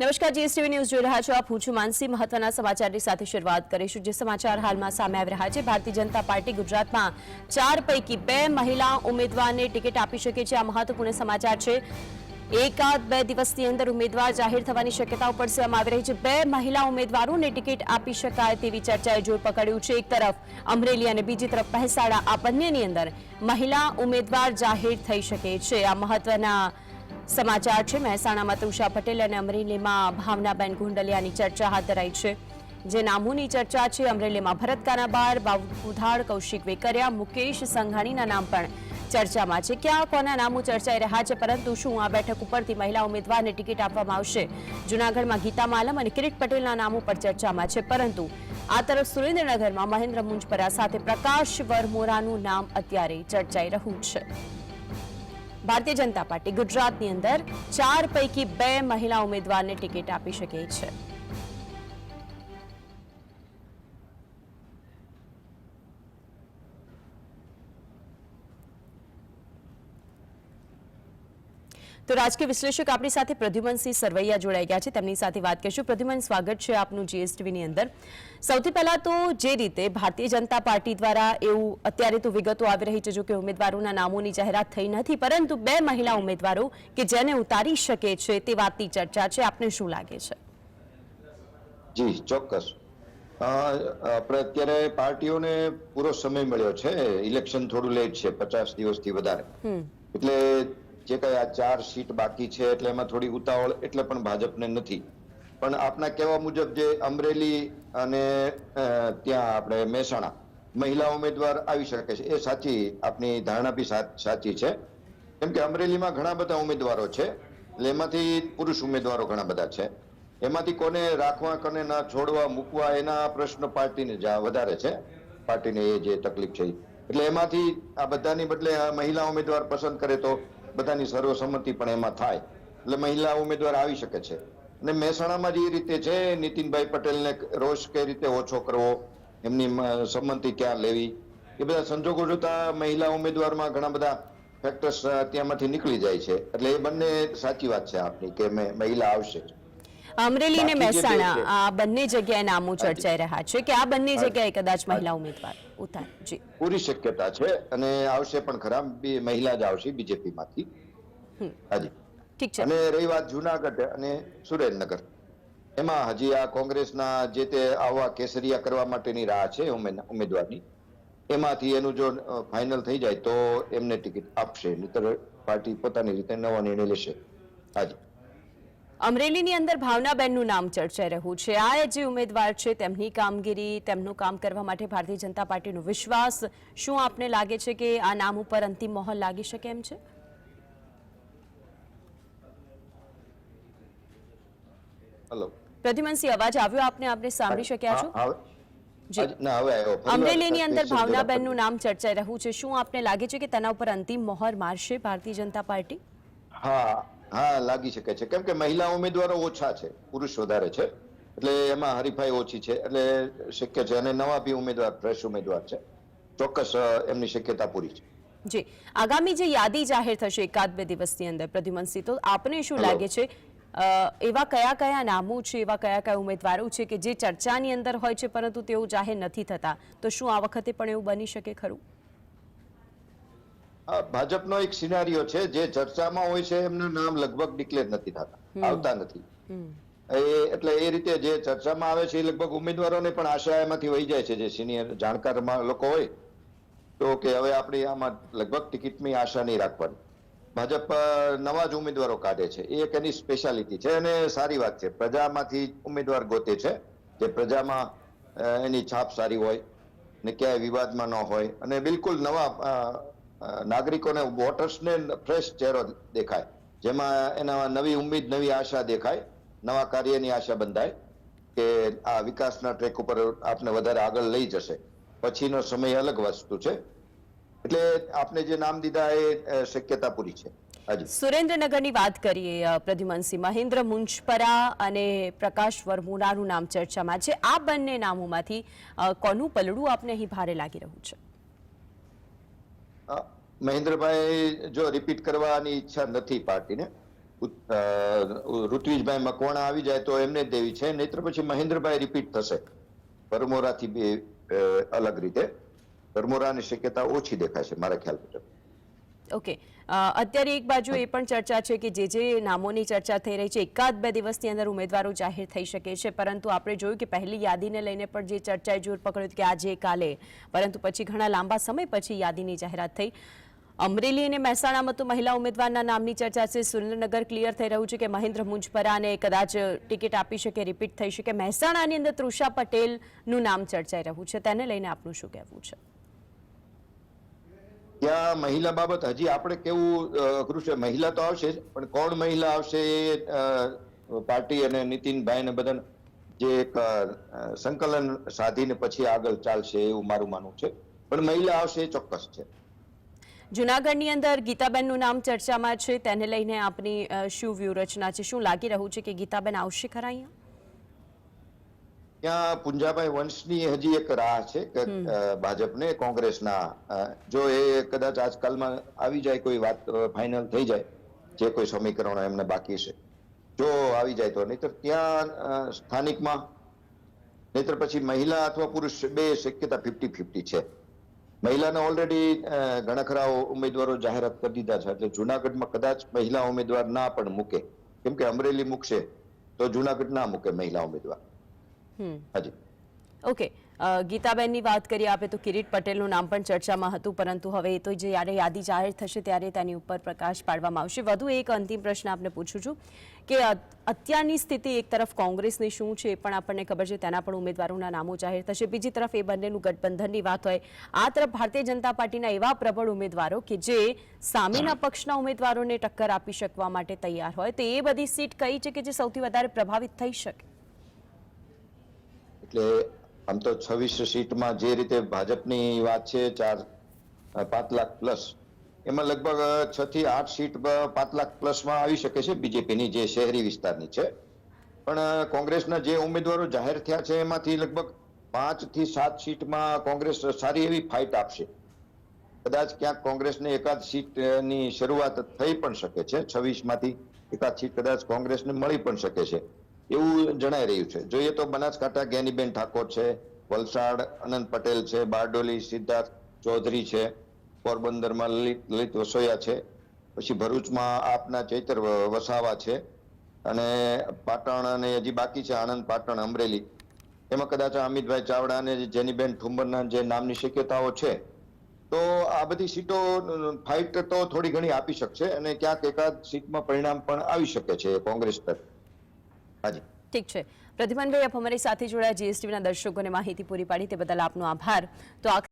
નમસ્કાર, GSTV news જોઈ રહ્યા છો આપ. હું છું માનસી. મહત્વના સમાચારની સાથે શરૂઆત કરીશું, જે સમાચાર હાલમાં સામે આવી રહ્યા છે. ભારતીય જનતા પાર્ટી ગુજરાતમાં ચાર પૈકી બે મહિલા ઉમેદવારને ટિકિટ આપી શકે છે. આ મહત્વપૂર્ણ સમાચાર છે. એકાદ બે દિવસની અંદર ઉમેદવાર જાહેર થવાની શક્યતાઓ સેવામાં આવી રહી છે. બે મહિલા ઉમેદવારોને ટિકિટ આપી શકાય તેવી ચર્ચાએ જોર પકડ્યું છે. એક તરફ અમરેલી અને બીજી તરફ મહેસાણા, આ બંનેની અંદર મહિલા ઉમેદવાર જાહેર થઈ શકે છે. આ મહત્વના સમાચાર છે, મહેસાણામાં તુષા પટેલ અને અમરેલીમાં ભાવનાબેન ગુંડલિયાની ચર્ચા હાથ ધરાઈ છે. જે નામોની ચર્ચા છે, અમરેલીમાં ભરત કાનાબાર બાબુધાડ કૌશિક વેકરિયા, મુકેશ સંઘાણીના નામ પણ ચર્ચામાં છે. ક્યાં, કોના નામો ચર્ચાઈ રહ્યા છે, પરંતુ શું આ બેઠક ઉપરથી મહિલા ઉમેદવારને ટિકિટ આપવામાં આવશે? જૂનાગઢમાં ગીતા માલમ અને કિરીટ પટેલના નામો પર ચર્ચામાં છે, પરંતુ આ તરફ સુરેન્દ્રનગરમાં મહેન્દ્ર મુંજપરા સાથે પ્રકાશ વરમોરાનું નામ અત્યારે ચર્ચાઈ રહ્યું છે. ભારતીય જનતા પાર્ટી ગુજરાતની અંદર ચાર પૈકી બે મહિલા ઉમેદવારને ટિકિટ આપી શકે છે. તો રાજકીય વિશ્લેષક આપણી સાથે પ્રદ્યુમનસિંહ સરવૈયા જોડાઈ ગયા છે. તેમની સાથે વાત કરીશું. પ્રદ્યુમન સ્વાગત છે આપનું જીએસટીવીની અંદર. સૌથી પહેલા તો જે રીતે ભારતીય જનતા પાર્ટી દ્વારા એવું અત્યારે તો વિગતો આવી રહી છે જો કે ઉમેદવારોના નામોની જાહેરાત થઈ નથી પરંતુ બે મહિલા ઉમેદવારો કે જેને ઉતારી શકે છે તે વાતની ચર્ચા છે. આપને શું લાગે છે? જી ચોક્કસ. આપણે અત્યારે પાર્ટીઓને પૂરો સમય મળ્યો છે. ઇલેક્શન થોડું લેટ છે પચાસ દિવસથી વધારે. એટલે જે કઈ આ ચાર સીટ બાકી છે એટલે એમાં થોડી ઉતાવળ એટલે પણ ભાજપને નથી. પણ આપના કહેવા મુજબ જે અમરેલી અને ત્યાં આપણે મહેસાણા મહિલા ઉમેદવાર આવી શકે છે, એ સાચી આપની ધારણા બી સાચી છે. કેમ કે અમરેલીમાં ઘણા બધા ઉમેદવારો છે, એટલે એમાંથી પુરુષ ઉમેદવારો ઘણા બધા છે. એમાંથી કોને રાખવા, કોને ના છોડવા, મૂકવા, એના પ્રશ્ન પાર્ટીને વધારે છે. પાર્ટીને એ જે તકલીફ છે. એટલે એમાંથી આ બધાની બદલે મહિલા ઉમેદવાર પસંદ કરે તો બધાની સર્વસંમતિ પણ એમાં થાય. એટલે મહિલા ઉમેદવાર આવી શકે છે. અને મહેસાણામાં જે રીતે છે, નીતિનભાઈ પટેલને રોષ કઈ રીતે ઓછો કરવો, એમની સંમતિ ક્યાં લેવી, એ બધા સંજોગો જોતા મહિલા ઉમેદવારમાં ઘણા બધા ફેક્ટર્સ ત્યાંમાંથી નીકળી જાય છે. એટલે એ બંને સાચી વાત છે આપની, કે મહિલા આવશે. અમરેલી અને મહેસાણા આ બંને જગ્યાએ નામો ચર્ચાઈ રહ્યા છે કે આ બંને જગ્યાએ કદાચ મહિલા ઉમેદવાર ઉતાર. જી. પૂરી શક્યતા છે અને આવશે પણ ખરા બી મહિલા જ આવશે બીજેપી માંથી હાજી ઠીક છે. અને રહી વાત જુનાગઢ અને સુરેન્દ્રનગર. એમાં હજી આ કોંગ્રેસના જે તે આવા કેસરિયા કરવા માટેની રાહ છે ઉમેદવારની. એમાંથી એનું જો ફાઇનલ થઈ જાય તો એમને ટિકિટ આપશે નહીતર પાર્ટી પોતાની રીતે નવો નિર્ણય લેશે. હાજી અમરેલીની અંદર ભાવનાબેનનું નામ ચર્ચાઈ રહ્યું છે. આ જે ઉમેદવાર છે તેમની કામગીરી તેમનું કામ કરવા માટે ભારતીય જનતા પાર્ટીનો વિશ્વાસ શું આપને લાગે છે કે આ નામ ઉપર અંતિમ મોહર લાગી શકે એમ છે? હલો પ્રદ્યુમનસિંહ અવાજ આવ્યો આપને? આપને સાંભળી શક્યા છો? અમરેલીની અંદર ભાવનાબેનનું નામ ચર્ચાઈ રહ્યું છે. શું આપને લાગે છે કે તેના ઉપર અંતિમ મોહર મારશે ભારતીય જનતા પાર્ટી? હા હા લાગી શકે છે. કેમ કે મહિલા ઉમેદવારો ઓછા છે પુરુષ વધારે છે. એટલે એમાં હરીફાઈ ઓછી છે એટલે શક્ય છે. અને નવા બી ઉમેદવાર ફ્રેશ ઉમેદવાર છે. ચોક્કસ એમની શક્યતા પૂરી છે. જી. આગામી જે યાદી જાહેર થશે એકાદ બે દિવસની અંદર પ્રદ્યુમનસિંહ તો આપને શું લાગે છે? એવા કયા કયા નામો છે એવા કયા કયા ઉમેદવારો છે કે જે ચર્ચાની અંદર હોય છે પરંતુ તેઓ જાહેર નથી થતા? તો શું આ વખતે પણ એવું બની શકે ખરું? ભાજપનો એક સિનારીઓ છે જે ચર્ચામાં હોય છે એમનું નામ લગભગ ડિક્લેર નથી થતા આવતા નથી. એ એટલે એ રીતે જે ચર્ચામાં આવે છે એ લગભગ ઉમેદવારોને પણ આશા એમાંથી વહી જાય છે જે સિનિયર જાણકાર લોકો હોય તો કે હવે આપણે આમાં લગભગ ટિકિટની આશા નહીં રાખવાની. ભાજપ નવા જ ઉમેદવારો કાઢે છે. એ એક એની સ્પેશિયાલિટી છે અને સારી વાત છે. પ્રજામાંથી ઉમેદવાર ગોતે છે જે પ્રજામાં એની છાપ સારી હોય ને ક્યાંય વિવાદમાં ન હોય અને બિલકુલ નવા નાગરિકોને વોટર્સને ફ્રેશ ચહેરો દેખાય, જેમાં એના નવી ઉમેદ નવી આશા દેખાય, નવા કાર્યની આશા બંધાય કે આ વિકાસના ટ્રેક ઉપર આપને વધારે આગળ લઈ જશે. પછીનો સમય અલગ વસ્તુ છે. એટલે આપને જે નામ દીધા એ શક્યતા પૂરી છે. સુરેન્દ્રનગરની વાત કરીએ પ્રદ્યુમનસિંહ મહેન્દ્ર મુંજપરા અને પ્રકાશ વર્મુનાનું નામ ચર્ચામાં છે. આ બંને નામોમાંથી કોનું પલડું આપને અહીં ભારે લાગી રહ્યું છે? મહેન્દ્રભાઈ જો રિપીટ કરવાની ઈચ્છા નથી પાર્ટીને ઋત્વિજભાઈ મકવાણા આવી જાય તો એમને દેવી છે, નહીતર પછી મહેન્દ્રભાઈ રિપીટ થશે. પરમોરાથી બે અલગ રીતે. પરમોરાની શક્યતા ઓછી દેખાય છે, મારા ખ્યાલ મુજબ. ઓકે અત્યારે એક બાજુ એ પણ ચર્ચા છે કે જે જે નામોની ચર્ચા થઈ રહી છે, એકાદ બે દિવસની અંદર ઉમેદવારો જાહેર થઈ શકે છે. પરંતુ આપણે જોયું કે પહેલી યાદીને લઈને પણ જે ચર્ચાએ જોર પકડ્યું કે આજે, કાલે, પરંતુ પછી ઘણા લાંબા સમય પછી યાદીની જાહેરાત થઈ. અમરેલી અને મહેસાણામાં તો મહિલા ઉમેદવારના નામની ચર્ચા છે. સુરેન્દ્રનગર ક્લિયર થઈ રહ્યું છે કે મહેન્દ્ર મુંજપરાને કદાચ ટિકિટ આપી શકે રિપીટ થઈ શકે. મહેસાણાની અંદર તૃષા પટેલનું નામ ચર્ચાઈ રહ્યું છે. તેને લઈને આપનું શું કહેવું છે? ત્યાં મહિલા બાબત હજી આપણે કેવું અઘરું મહિલા તો આવશે જ, પણ કોણ મહિલા આવશે એ પાર્ટી અને નીતિનભાઈ ને બધા જે એક સંકલન સાધીને પછી આગળ ચાલશે એવું મારું માનવું છે. પણ મહિલા આવશે એ ચોક્કસ છે. જુનાગઢની અંદર ગીતાબેનનું નામ ચર્ચામાં છે, તેને લઈને આપની શું વ્યૂહરચના છે? શું લાગી રહ્યું છે કે ગીતાબેન આવશે ખરા અહીંયા? ત્યાં પુંજાભાઈ વંશની હજી એક રાહ છે કે ભાજપને કોંગ્રેસના જો એ કદાચ આજકાલમાં આવી જાય કોઈ વાત ફાઇનલ થઈ જાય જે કોઈ સમીકરણો એમને બાકી છે. જો આવી જાય તો નહીતર ત્યાં સ્થાનિકમાં નહીતર પછી મહિલા અથવા પુરુષ બે શક્યતા ફિફ્ટી ફિફ્ટી છે. મહિલાને ઓલરેડી ઘણા ખરા ઉમેદવારો જાહેરાત કરી દીધા છે એટલે જુનાગઢમાં કદાચ મહિલા ઉમેદવાર ના પણ મૂકે. કેમ કે અમરેલી મૂકશે તો જુનાગઢ ના મૂકે મહિલા ઉમેદવાર. હાજી. ઓકે. ગીતાબેનની વાત કરીએ આપે તો કિરીટ પટેલનું નામ પણ ચર્ચામાં હતું પરંતુ હવે એ તો જ્યારે યાદી જાહેર થશે ત્યારે તેની ઉપર પ્રકાશ પાડવામાં આવશે. વધુ એક અંતિમ પ્રશ્ન આપને પૂછું છું કે અત્યારની સ્થિતિ એક તરફ કોંગ્રેસની શું છે એ પણ આપણને ખબર છે તેના પણ ઉમેદવારોના નામો જાહેર થશે. બીજી તરફ એ બંનેનું ગઠબંધનની વાત હોય આ તરફ ભારતીય જનતા પાર્ટીના એવા પ્રબળ ઉમેદવારો કે જે સામેના પક્ષના ઉમેદવારોને ટક્કર આપી શકવા માટે તૈયાર હોય તો એ બધી સીટ કઈ છે કે જે સૌથી વધારે પ્રભાવિત થઈ શકે? એટલે આમ તો છવ્વીસ સીટમાં જે રીતે ભાજપની વાત છે, ચાર પાંચ લાખ પ્લસ, એમાં લગભગ છ થી આઠ સીટ પાંચ લાખ પ્લસમાં આવી શકે છે બીજેપીની જે શહેરી વિસ્તારની છે. પણ કોંગ્રેસના જે ઉમેદવારો જાહેર થયા છે, એમાંથી લગભગ પાંચથી સાત સીટમાં કોંગ્રેસ સારી એવી ફાઇટ આપશે. કદાચ ક્યાંક કોંગ્રેસને એકાદ સીટની શરૂઆત થઈ પણ શકે છે, છવ્વીસમાંથી એકાદ સીટ કદાચ કોંગ્રેસને મળી પણ શકે છે. એવું જણાઈ રહ્યું છે. જોઈએ તો બનાસકાંઠા જ્ઞાનીબેન ઠાકોર છે, વલસાડ અનંત પટેલ છે, બારડોલી સિદ્ધાર્થ ચૌધરી છે, પોરબંદરમાં લલિત લલિત વસોયા છે, પછી ભરૂચમાં આપના ચૈતર વસાવા છે અને પાટણ અને હજી બાકી છે આણંદ, પાટણ, અમરેલી. એમાં કદાચ અમિતભાઈ ચાવડા અને જેનીબેન ઠુંબરના જે નામની શક્યતાઓ છે, તો આ બધી સીટો, ફાઇટ તો થોડી ઘણી આપી શકશે અને ક્યાંક એકાદ સીટમાં પરિણામ પણ આવી શકે છે કોંગ્રેસ તરફ. હાજી. ઠીક છે. પ્રતિમાનભાઈ આપ અમારી સાથે જોડાયા. જીએસટીવીના દર્શકોને માહિતી પૂરી પાડી. તે બદલ આપનો આભાર. તો